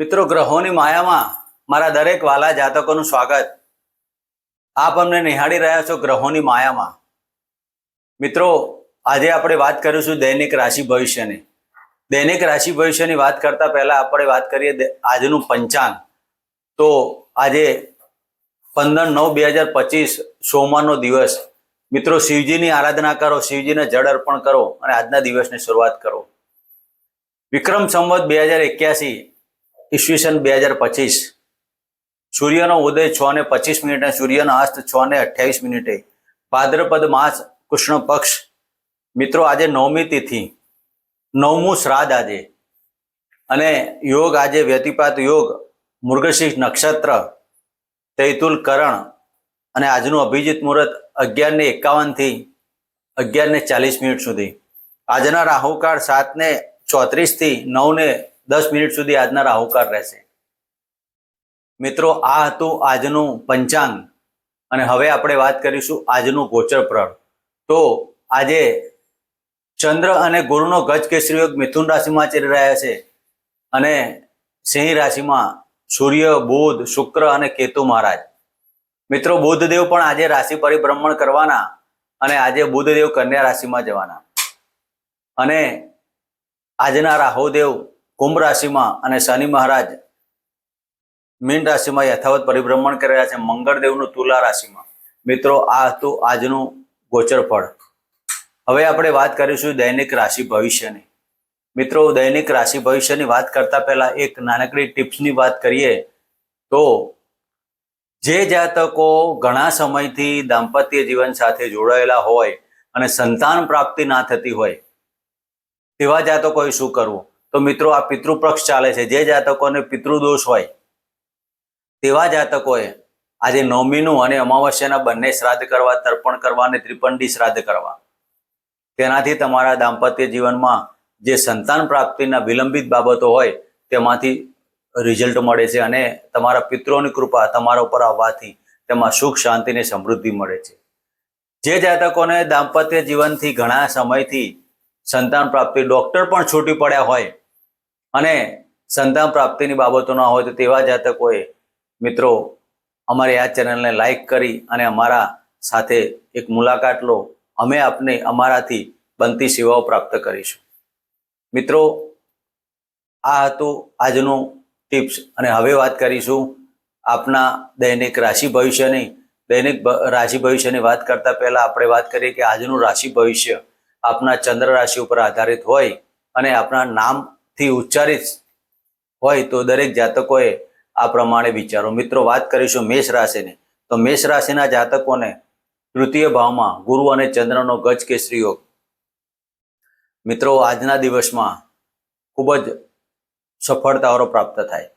મિત્રો, ગ્રહોની માયામાં મારા દરેક વાલા જાતકોનું સ્વાગત. આપ અમને નિહાળી રહ્યા છો ગ્રહોની માયામાં. મિત્રો, આજે આપણે વાત કરીશું દૈનિક રાશિ ભવિષ્યની. દૈનિક રાશિ ભવિષ્યની વાત કરતા પહેલા આપણે વાત કરીએ આજનું પંચાંગ. તો આજે પંદર નવ બે હજાર પચીસ સોમવારનો દિવસ. મિત્રો, શિવજીની આરાધના કરો, શિવજીને જળ અર્પણ કરો અને આજના દિવસની શરૂઆત કરો. વિક્રમ સંવત બે હજાર એક્યાસી ઈસવીસન બે હજાર પચીસ. સૂર્યનો ઉદય છ ને પચીસ મિનિટે, સૂર્યનો અસ્ત છ ને અઠ્યાવીસ મિનિટે. ભાદ્રપદ માસ કૃષ્ણ પક્ષ. મિત્રો, આજે નવમી તિથિ. નવમું શ્રાદ્ધ આજે. અને યોગ આજે વ્યતિપાત યોગ મૃગશીર્ષ નક્ષત્ર તૈતુલ કરણ અને આજનું અભિજીત મુહૂર્ત અગિયારને એકાવનથી એકાવનથી અગિયાર ને ચાલીસ મિનિટ સુધી. આજના રાહુકાળ સાતને ચોત્રીસથી ચોત્રીસથી નવ ને દસ મિનિટ સુધી આજના રાહુકાર રહેશે. મિત્રો, આ હતું આજનું પંચાંગ અને હવે આપણે વાત કરીશું આજનું ગોચર પ્રળ તો આજે ચંદ્ર અને ગુરુનો ગજ કેસરી યોગ મિથુન રાશિમાં ચડી રહ્યા છે અને સિંહ રાશિમાં સૂર્ય, બુધ, શુક્ર અને કેતુ મહારાજ. મિત્રો, બુધદેવ પણ આજે રાશિ પરિભ્રમણ કરવાના અને આજે બુધદેવ કન્યા રાશિમાં જવાના. અને આજના રાહુદેવ કુંભ રાશિમાં અને શનિ મહારાજ મીન રાશિમાં યથાવત પરિભ્રમણ કરી રહ્યા છે મંગળદેવનું તુલા રાશિમાં. મિત્રો, આ હતું આજનું ગોચર ફળ. હવે આપણે વાત કરીશું દૈનિક રાશિ ભવિષ્યની. મિત્રો, દૈનિક રાશિ ભવિષ્યની વાત કરતા પહેલા એક નાનકડી ટિપ્સની વાત કરીએ તો જે જાતકો ઘણા સમયથી દાંપત્ય જીવન સાથે જોડાયેલા હોય અને સંતાન પ્રાપ્તિ ના થતી હોય, તેવા જાતકોએ શું કરવું? તો મિત્રો આ પિતૃપક્ષ ચાલે છે. જે જાતકોને પિતૃદોષ હોય, તેવા જાતકોએ આજે નવમીનું અને અમાવસ્યાના બંને શ્રાદ્ધ કરવા, તર્પણ કરવા અને ત્રિપંડી શ્રાદ્ધ કરવા. તેનાથી તમારા દાંપત્ય જીવનમાં જે સંતાન પ્રાપ્તિના વિલંબિત બાબતો હોય, તેમાંથી રિઝલ્ટ મળે છે અને તમારા પિતૃઓની કૃપા તમારા ઉપર આવવાથી તેમાં સુખ, શાંતિ અને સમૃદ્ધિ મળે છે. જે જાતકોને દાંપત્ય જીવનથી ઘણા સમયથી સંતાન પ્રાપ્તિ, ડોક્ટર પણ છૂટી પડ્યા હોય અને સંતાન પ્રાપ્તિની બાબતો ના હોય તો તેવા જાતકોએ મિત્રો, અમારી આ ચેનલને લાઈક કરી અને અમારા સાથે એક મુલાકાત લો. અમે આપને અમારાથી બનતી સેવાઓ પ્રાપ્ત કરીશું. મિત્રો, આ હતું આજનું ટિપ્સ અને હવે વાત કરીશું આપના દૈનિક રાશિ ભવિષ્યની. દૈનિક રાશિ ભવિષ્યની વાત કરતા પહેલા આપણે વાત કરીએ કે આજનું રાશિ ભવિષ્ય આપના ચંદ્ર રાશિ ઉપર આધારિત હોય અને આપના નામથી ઉચ્ચારિત હોય તો દરેક જાતકોએ આ પ્રમાણે વિચારો. મિત્રો, વાત કરીશું મેષ રાશિની. તો મેષ રાશિના જાતકોને તૃતીય ભાવમાં ગુરુ અને ચંદ્રનો ગજ કેસરી યોગ મિત્રો, આજના દિવસમાં ખૂબ જ સફળતાઓ પ્રાપ્ત થાય.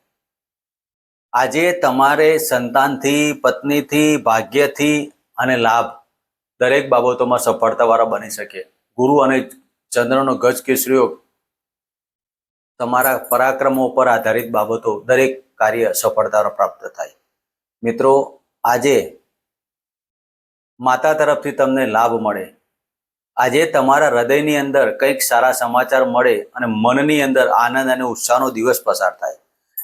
આજે તમારે સંતાનથી, પત્નીથી, ભાગ્યથી અને લાભ દરેક બાબતોમાં સફળતાવાળા બની શકે. ગુરુ અને ચંદ્રનો ગજ કેસરી યોગ તમારા પરાક્રમો ઉપર આધારિત બાબતો દરેક કાર્ય સફળતા પ્રાપ્ત થાય. મિત્રો, આજે માતા તરફથી તમને લાભ મળે. આજે તમારા હૃદયની અંદર કંઈક સારા સમાચાર મળે અને મનની અંદર આનંદ અને ઉત્સાહનો દિવસ પસાર થાય.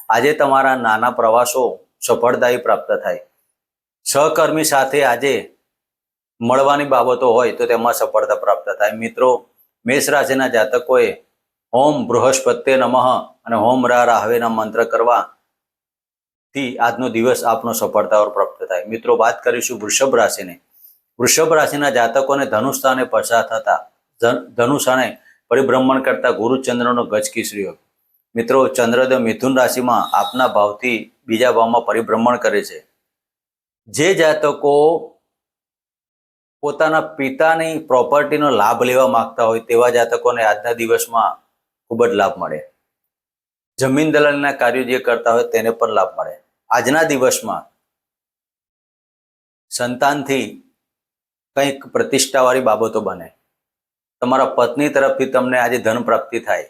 આજે તમારા નાના પ્રવાસો સફળતાએ પ્રાપ્ત થાય. સહકર્મી સાથે આજે મળવાની બાબતો હોય તો તેમાં સફળતા પ્રાપ્ત થાય. મિત્રો, મેષ રાશિના જાતકોએ ઓમ બૃહસ્પત્ય નમઃ અને હોમ રા રાહવેના મંત્ર કરવા થી આજનો દિવસ આપનો સફળતાઓ પ્રાપ્ત થાય. મિત્રો, વાત કરીશું વૃષભ રાશિની. વૃષભ રાશિના જાતકોને ધનુષ્ઠાને પસાર થતા ધન- ધનુષ્ઠાને પરિભ્રમણ કરતા ગુરુચંદ્રનો ગજ કિસરી યોગ મિત્રો ચંદ્રદેવ મિથુન રાશિમાં આપના ભાવથી બીજા ભાવમાં પરિભ્રમણ કરે છે. જે જાતકો પોતાના પિતાની પ્રોપર્ટીનો લાભ લેવા માંગતા હોય તેવા જાતકોને આજના દિવસમાં ખૂબ જ લાભ મળે. જમીન દલાલના કાર્યો જે કરતા હોય તેને પણ લાભ મળે. આજના દિવસમાં સંતાનથી કંઈક પ્રતિષ્ઠાવાળી બાબતો બને. તમારા પત્ની તરફથી તમને આજે ધન પ્રાપ્તિ થાય.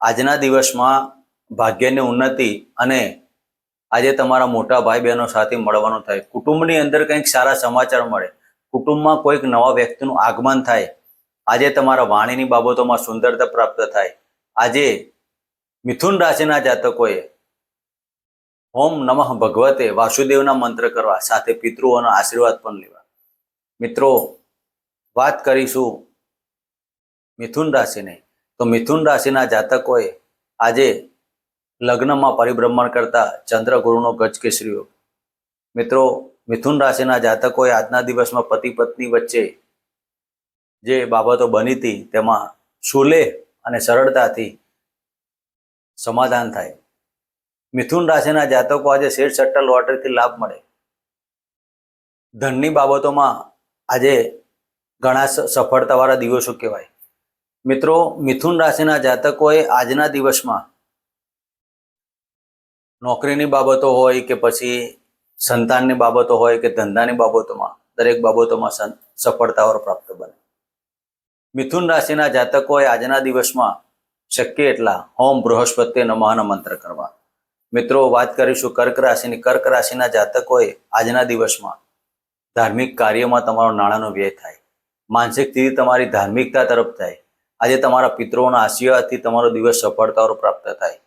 આજના દિવસમાં ભાગ્યની ઉન્નતિ અને આજે તમારા મોટા ભાઈ બહેનો સાથે મળવાનું થાય. કુટુંબની અંદર કંઈક સારા સમાચાર મળે. કુટુંબમાં કોઈક નવા વ્યક્તિનું આગમન થાય. આજે તમારા વાણીની બાબતોમાં સુંદરતા પ્રાપ્ત થાય. આજે મિથુન રાશિના જાતકોએ ઓમ નમઃ ભગવતે વાસુદેવના મંત્ર કરવા સાથે પિતૃઓના આશીર્વાદ પણ લેવા. મિત્રો, વાત કરીશું મિથુન રાશિની. તો મિથુન રાશિના જાતકોએ આજે લગ્નમાં પરિભ્રમણ કરતા ચંદ્ર ગુરુનો મિત્રો, મિથુન રાશિના જાતકોએ આજના દિવસમાં પતિ પત્ની વચ્ચે જે બાબતો બની હતી, તેમાં સુલેહ અને સરળતાથી સમાધાન થાય. મિથુન રાશિના જાતકો આજે શેર સટ્ટા લોટરીથી લાભ મળે. ધનની બાબતોમાં આજે ઘણા સફળતાવાળા દિવસો કહેવાય. મિત્રો, મિથુન રાશિના જાતકોએ આજના દિવસમાં નોકરીની બાબતો હોય કે પછી સંતાનની બાબતો હોય કે ધંધાની બાબતોમાં, દરેક બાબતોમાં સફળતાઓ પ્રાપ્ત બને. મિથુન રાશિના જાતકોએ આજના દિવસમાં શક્ય એટલા હોમ બૃહસ્પતિ નમઃના મંત્ર કરવા. મિત્રો, વાત કરીશું કર્ક રાશિની. કર્ક રાશિના જાતકોએ આજના દિવસમાં ધાર્મિક કાર્યમાં તમારો નાણાંનો વ્યય થાય. માનસિક સ્થિતિ તમારી ધાર્મિકતા તરફ થાય. આજે તમારા પિતૃઓના આશીર્વાદથી તમારો દિવસ સફળતાઓ પ્રાપ્ત થાય.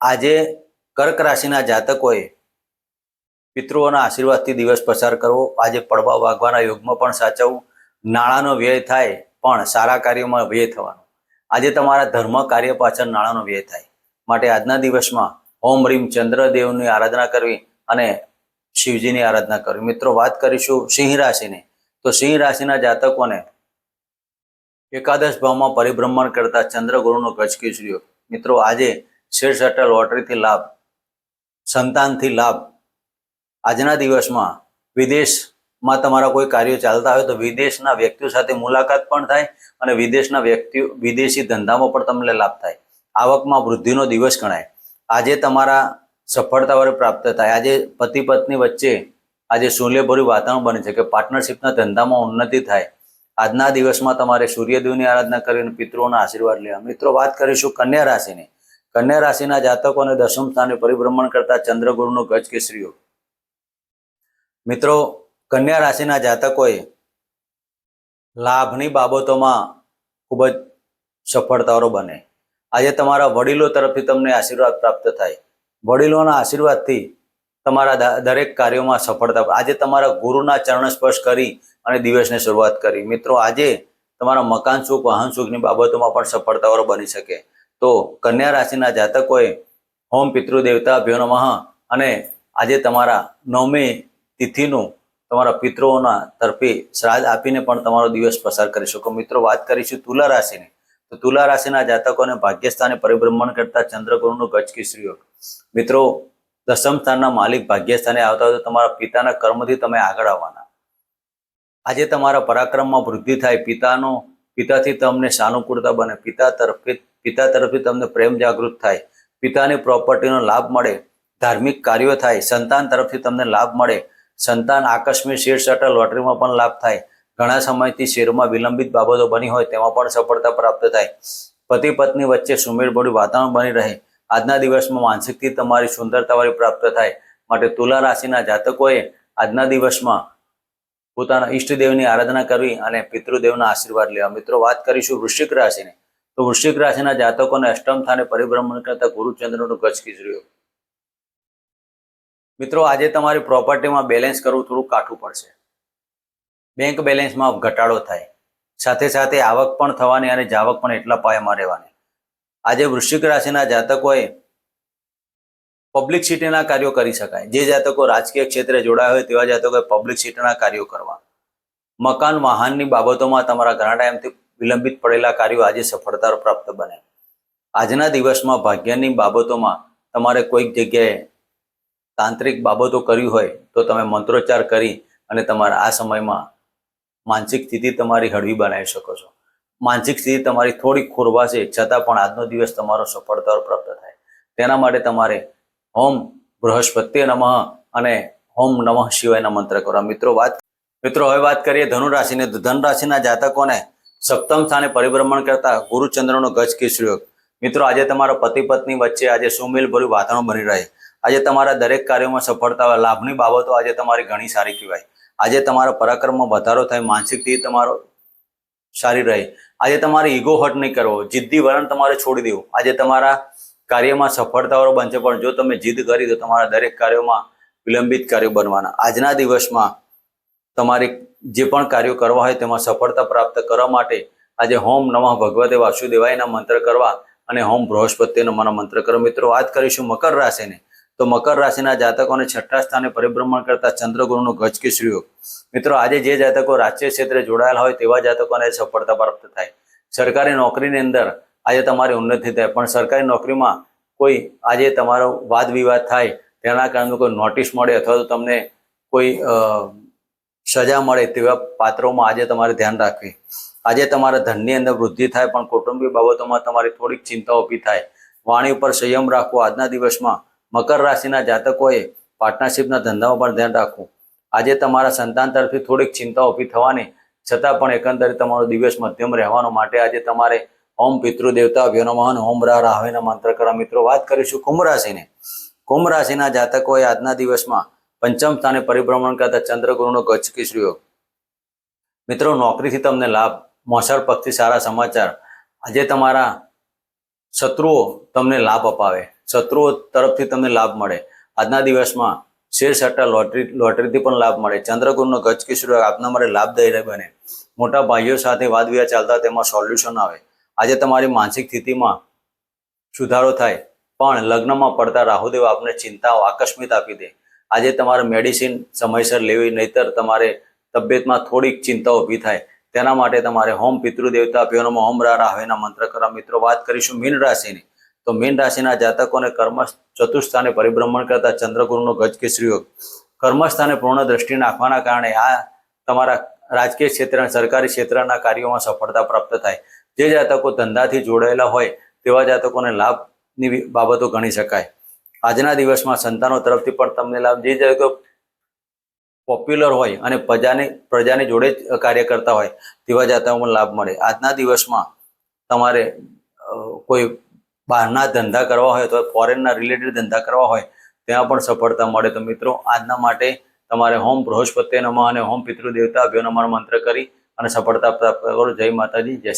આજે કર્ક રાશિના જાતકોએ પિતૃઓના આશીર્વાદથી દિવસ પસાર કરવો. આજે પડવા વાગવાના યોગમાં પણ સાચવવું. નાણાંનો વ્યય થાય. પણ સારા કાર્યોમાં વ્યય થવાનો. આજે તમારા ધર્મ કાર્ય પાછળ નાણાંનો વ્યય થાય. માટે આજના દિવસમાં ઓમ રીમ ચંદ્રદેવની આરાધના કરવી અને શિવજીની આરાધના કરવી. મિત્રો, વાત કરીશું સિંહ રાશિની. તો સિંહ રાશિના જાતકોને એકાદશ ભાવમાં પરિભ્રમણ કરતા ચંદ્રગુરુનો ગજ રહ્યો મિત્રો, આજે શેર સટ્ટા લોટરીથી લાભ, સંતાનથી લાભ. આજના દિવસમાં વિદેશમાં તમારા કોઈ કાર્યો ચાલતા હોય તો વિદેશના વ્યક્તિઓ સાથે મુલાકાત પણ થાય અને વિદેશના વ્યક્તિઓ, વિદેશી ધંધામાં પણ તમને લાભ થાય. આવકમાં વૃદ્ધિનો દિવસ ગણાય. આજે તમારા સફળતા પ્રાપ્ત થાય. આજે પતિ પત્ની વચ્ચે આજે શૂન્યભર્યું વાતાવરણ બને છે કે પાર્ટનરશિપના ધંધામાં ઉન્નતિ થાય. આજના દિવસમાં તમારે સૂર્યદેવની આરાધના કરીને પિતૃઓના આશીર્વાદ લેવા. મિત્રો, વાત કરીશું કન્યા રાશિની. કન્યા રાશિના જાતકોને દસમ સ્થાને પરિભ્રમણ કરતા ચંદ્રગુરુનો ગજ કેસરીઓ મિત્રો કન્યા રાશિના જાતકોએ લાભની બાબતોમાં ખૂબ જ સફળતાઓ બને. આજે તમારા વડીલો તરફથી તમને આશીર્વાદ પ્રાપ્ત થાય. વડીલોના આશીર્વાદથી તમારા દરેક કાર્યોમાં સફળતા આજે તમારા ગુરુના ચરણ સ્પર્શ કરી અને દિવસની શરૂઆત કરી. મિત્રો, આજે તમારા મકાન સુખ, વાહન સુખની બાબતોમાં પણ સફળતાઓ બની શકે. તો કન્યા રાશિના જાતકોએ હોમ પિતૃદેવતા, ભ્યો નમઃ અને આજે તમારા નવમી તિથિનું તમારા પિત્રોના તરફે શ્રાદ્ધ આપીને પણ તમારો દિવસ પસાર કરી શકો. મિત્રો, વાત કરીશું તુલા રાશિની. તો તુલા રાશિના જાતકોને ભાગ્યસ્થાને પરિભ્રમણ કરતા ચંદ્રગુરુનું ગજ કેસરીઓ મિત્રો, દસમ સ્થાનના માલિક ભાગ્યસ્થાને આવતા હોય તો તમારા પિતાના કર્મથી તમે આગળ આવવાના. આજે તમારા પરાક્રમમાં વૃદ્ધિ થાય, પિતાનો, પિતાથી તમને સાનુકૂળતા બને, પિતા તરફથી પિતા તરફથી તમને પ્રેમ જાગૃત થાય, પિતાની પ્રોપર્ટીનો લાભ મળે, ધાર્મિક કાર્યો થાય, સંતાન તરફથી તમને લાભ મળે સંતાન આકસ્મિક શેર સટ્ટા લોટરીમાં પણ લાભ થાય. ઘણા સમયથી શેરમાં વિલંબિત બાબતો બની હોય તેમાં પણ સફળતા પ્રાપ્ત થાય. પતિ પત્ની વચ્ચે સુમેળભર્યું વાતાવરણ બની રહે. આજના દિવસમાં માનસિકથી તમારી સુંદરતાવાળી પ્રાપ્ત થાય. માટે તુલા રાશિના જાતકોએ આજના દિવસમાં પોતાના ઈષ્ટદેવની આરાધના કરવી અને પિતૃદેવના આશીર્વાદ લેવા. મિત્રો, વાત કરીશું વૃશ્ચિક રાશિની. તો વૃશ્ચિક રાશિના જાતકોને અષ્ટમ સ્થાને પરિભ્રમણ કરતા ગુરુચંદ્રનું ગજ ખીચર્યો મિત્રો, આજે તમારી પ્રોપર્ટીમાં બેલેન્સ કરવું થોડું કાઠું પડશે. બેંક બેલેન્સમાં ઘટાડો થાય. સાથે સાથે આવક પણ થવાની અને જાવક પણ એટલા પાયામાં રહેવાની. આજે વૃશ્ચિક રાશિના જાતકોએ પબ્લિક સિટીના કાર્યો કરી શકાય. જે જાતકો રાજકીય ક્ષેત્રે જોડાયા હોય તેવા જાતકોએ પબ્લિક સિટીના કાર્યો કરવા. મકાન વાહનની બાબતોમાં તમારા ઘણા ટાઈમથી વિલંબિત પડેલા કાર્યો આજે સફળતા પ્રાપ્ત બને. આજના દિવસમાં ભાગ્યની બાબતોમાં તમારે કોઈક જગ્યાએ તાંત્રિક બાબતો કરવી હોય તો તમે મંત્રોચ્ચાર કરી અને તમારા આ સમયમાં માનસિક સ્થિતિ તમારી હળવી બનાવી શકો છો. માનસિક સ્થિતિ તમારી થોડી ખોરવાશે છતાં પણ આજનો દિવસ તમારો સફળતા પ્રાપ્ત થાય. તેના માટે તમારે હોમ બૃહસ્પતિ નમઃ અને હોમ નમઃ શિવાયના મંત્ર કરો. મિત્રો, વાત મિત્રો, હવે વાત કરીએ ધનુ રાશિની તો ધન રાશિના જાતકોને સપ્તમ સ્થાને પરિભ્રમણ કરતા ગુરુચંદ્રનો ગજ કેસરીયો મિત્રો, આજે તમારા પતિ પત્ની વચ્ચે આજે સુમેલ ભર્યું વાતાવરણ બની રહે. આજે તમારા દરેક કાર્યોમાં સફળતા લાભની બાબતો આજે તમારી ઘણી સારી કહેવાય. આજે તમારા પરાક્રમમાં વધારો થાય, માનસિકથી તમારો સારી રહે. આજે તમારે ઈગો હટ નહીં કરવો, જિદ્દી વલણ તમારે છોડી દેવું. આજે તમારા કાર્યમાં સફળતાઓ બનશે, પણ જો તમે જીદ કરી, તો તમારા દરેક કાર્યોમાં વિલંબિત કાર્યો બનવાના. આજના દિવસમાં તમારે જે પણ કાર્યો કરવા હોય, તેમાં સફળતા પ્રાપ્ત કરવા માટે આજે હોમ નમઃ ભગવતે વાસુદેવાયના મંત્ર કરવા અને હોમ બૃહસ્પતિનો નમઃના મંત્ર કરો. મિત્રો, વાત કરીશું મકર રાશિને. તો મકર રાશિના જાતકોને છઠ્ઠા સ્થાને પરિભ્રમણ કરતા ચંદ્રગુરુનો ગજ કેસરી યોગ. મિત્રો, આજે જે જાતકો રાજકીય ક્ષેત્રે જોડાયેલા હોય તેવા જાતકોને સફળતા પ્રાપ્ત થાય. સરકારી નોકરીની અંદર આજે તમારી ઉન્નતિ થાય, પણ સરકારી નોકરીમાં કોઈ આજે તમારો વાદ વિવાદ થાય, તેના કારણે કોઈ નોટિસ મળે અથવા તો તમને કોઈ સજા મળે તેવા પાત્રોમાં આજે તમારે ધ્યાન રાખવી. આજે તમારા ધનની અંદર વૃદ્ધિ થાય, પણ કૌટુંબિક બાબતોમાં તમારી થોડીક ચિંતા ઊભી થાય. વાણી ઉપર સંયમ રાખવો આજના દિવસમાં મકર રાશિના જાતકોએ પાર્ટનરશિપના ધંધામાં પણ ધ્યાન રાખવું. આજે તમારા સંતાન તરફથી થોડીક ચિંતા ઊભી થવાની, છતાં પણ એકંદરે તમારો દિવસ મધ્યમ રહેવાનો માટે આજે તમારે ઓમ પિતૃદેવતા વ્યનોમહન ઓમ રા રાહવેના મંત્ર કરવા મિત્રો, વાત કરીશું કુંભ રાશિને. કુંભ રાશિના જાતકોએ આજના દિવસમાં પંચમ સ્થાને પરિભ્રમણ કરતા ચંદ્રગુરુનો ગચ્છ કિશોર મિત્રો, નોકરીથી તમને લાભ, મોસર પક્ષથી સારા સમાચાર. આજે તમારા શત્રુઓ તમને લાભ અપાવે. શત્રુઓ તરફથી તમને લાભ મળે. આજના દિવસમાં શેર સટ્ટા લોટરી, લોટરીથી પણ લાભ મળે. ચંદ્રગુરુનો ગજ કિશોર આપના માટે લાભદાયી બને. મોટા ભાઈઓ સાથે વાદ વિવાદ ચાલતા તેમાં સોલ્યુશન આવે. આજે તમારી માનસિક સ્થિતિમાં સુધારો થાય, પણ લગ્નમાં પડતા રાહુદેવ આપને ચિંતાઓ આકસ્મિક આપી દે. આજે તમારે મેડિસિન સમયસર લેવી, નહીતર તમારે તબિયતમાં થોડીક ચિંતા ઊભી થાય. તેના માટે તમારે હોમ પિતૃદેવતા પ્યોનોમાં હોમ રારા હવેના મંત્ર કરવા. મિત્રો, વાત કરીશું મીન રાશિની. તો મીન રાશિના જાતકોને કર્મ ચતુર્સ્થાને પરિભ્રમણ કરતા ચંદ્રગુરુનો ગજ કેસરી યોગ. કર્મસ્થાને પૂર્ણ દ્રષ્ટિ નાખવાના કારણે આ તમારા રાજકીય ક્ષેત્ર અને સરકારી ક્ષેત્રના કાર્યોમાં સફળતા પ્રાપ્ત થાય. જે જાતકો ધંધાથી જોડાયેલા હોય તેવા જાતકોને લાભની બાબતો ગણી શકાય. આજના દિવસમાં સંતાનો તરફથી પણ તમને લાભ. જે જાતકો પોપ્યુલર હોય અને પ્રજાને, પ્રજાની જોડે જ કાર્ય કરતા હોય, તેવા જાતાઓમાં લાભ મળે. આજના દિવસમાં તમારે કોઈ બહારના ધંધા કરવા હોય અથવા ફોરેનના રિલેટેડ ધંધા કરવા હોય, ત્યાં પણ સફળતા મળે. તો મિત્રો, આજના માટે તમારે હોમ બૃહસ્પતિ નમઃ અને હોમ પિતૃદેવતા અભ્યો નમઃ મંત્ર કરી અને સફળતા પ્રાપ્ત કરો. જય માતાજી, જય